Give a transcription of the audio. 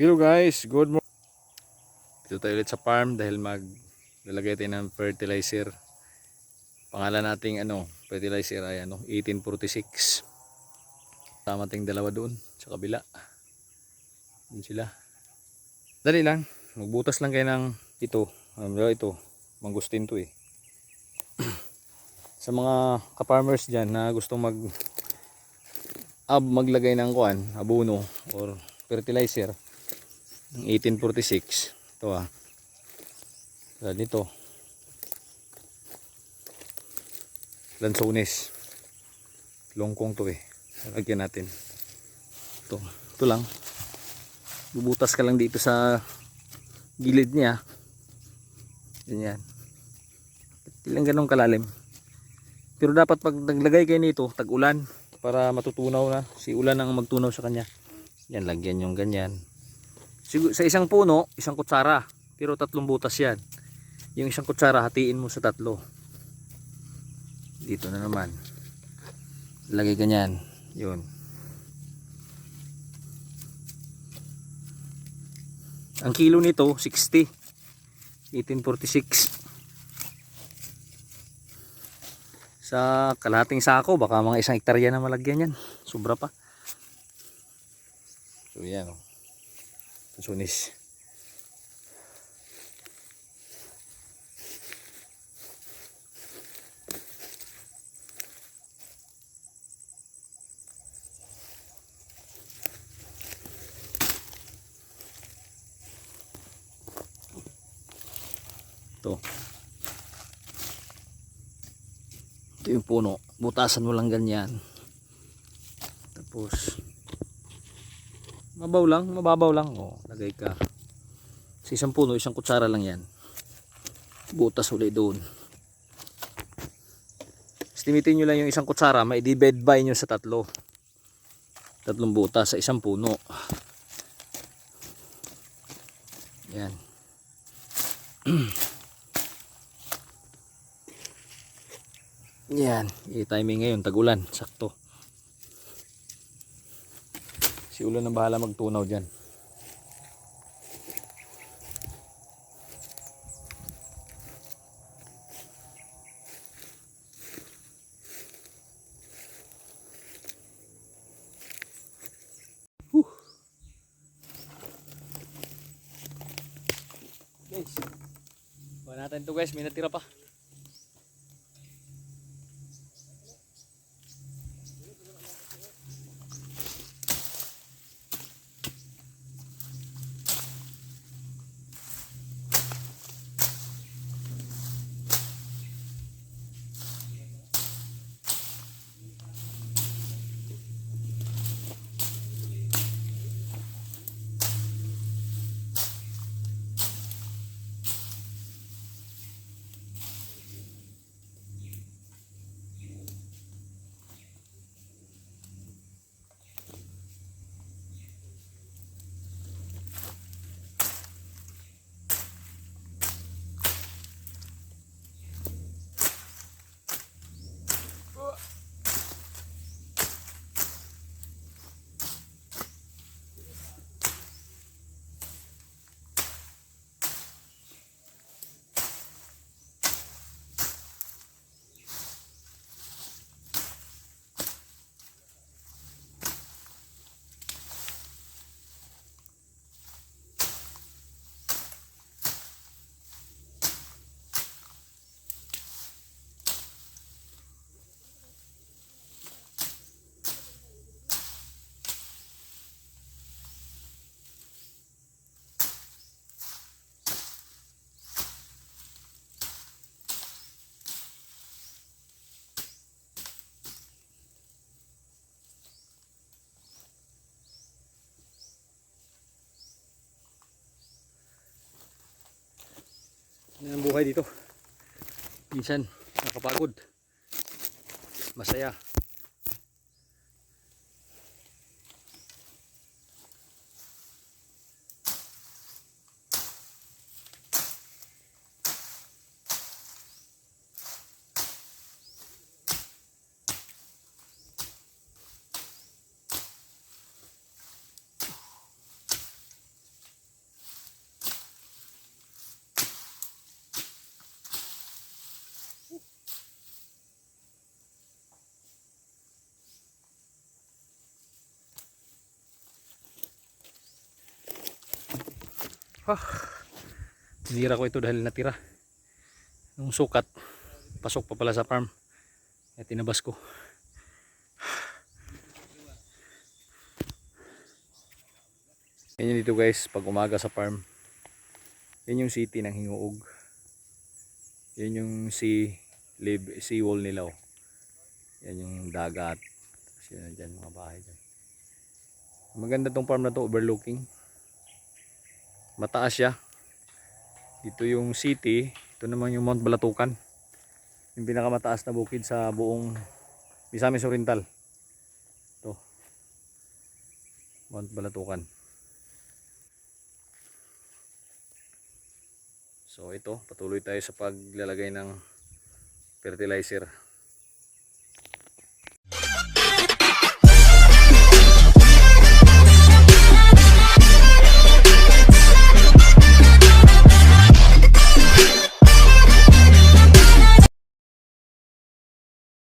Hello guys, good morning. Dito tayo ulit sa farm dahil maglalagay tayo ng fertilizer. Pangalan nating ano, fertilizer ay ano, 1846. Tama ting dalawa doon sa kabila. Yun sila. Dali lang, magbutas lang kayo ng ito. Ano ito? Mangustin to eh. sa mga ka-farmers dyan na gustong mag ab maglagay ng kuan, abono or fertilizer ng 1846 ito ah. Tulad nito lansones. Longkong to eh. Lagyan natin. Ito ito lang. Bubutas ka lang dito sa gilid niya. Ganyan hindi lang ganun kalalim. Pero dapat pag naglagay kayo nito tag ulan para matutunaw na. Si ulan ang magtunaw sa kanya. Yan lagyan yung ganyan sa isang puno, isang kutsara. Pero tatlong butas yan. Yung isang kutsara, hatiin mo sa tatlo. Dito na naman. Lagay ganyan. Yun. Ang kilo nito, 60. 1846. Sa kalahating sako, baka mga isang hektarya na malagyan yan. Sobra pa. So yan. Oh. Sunis. Ito. Ito yung puno. Butasan mo lang ganyan. Tapos Mabaw lang, mababaw lang. Oh, lagay ka. Sa isang puno, isang kutsara lang yan. Butas ulit doon. Estimitin nyo lang yung isang kutsara, may divide by nyo sa tatlo. Tatlong butas sa isang puno. Yan. Yan. I-timing ngayon, tagulan. Sakto. Si ulan ang bahala magtunaw dyan. Guys, buwan natin to guys, may natira pa. Yan ang buhay dito. Minsan, nakapagod. Masaya. Ah, sinira ko ito dahil natira. Nung sukat, pasok pa pala sa farm. Kaya tinabas ko. Yan dito guys, pag umaga sa farm. Yan yung city ng Hinguog. Yan yung sea, live, sea wall nila. Oh. Yan yung dagat. Tapos yun dyan, mga bahay dyan. Maganda tong farm na to, overlooking. Mataas siya. Dito yung city, ito naman yung Mount Balatukan. Yung pinakamataas na bukid sa buong Misamis Oriental. Ito. Mount Balatukan. So ito, patuloy tayo sa paglalagay ng fertilizer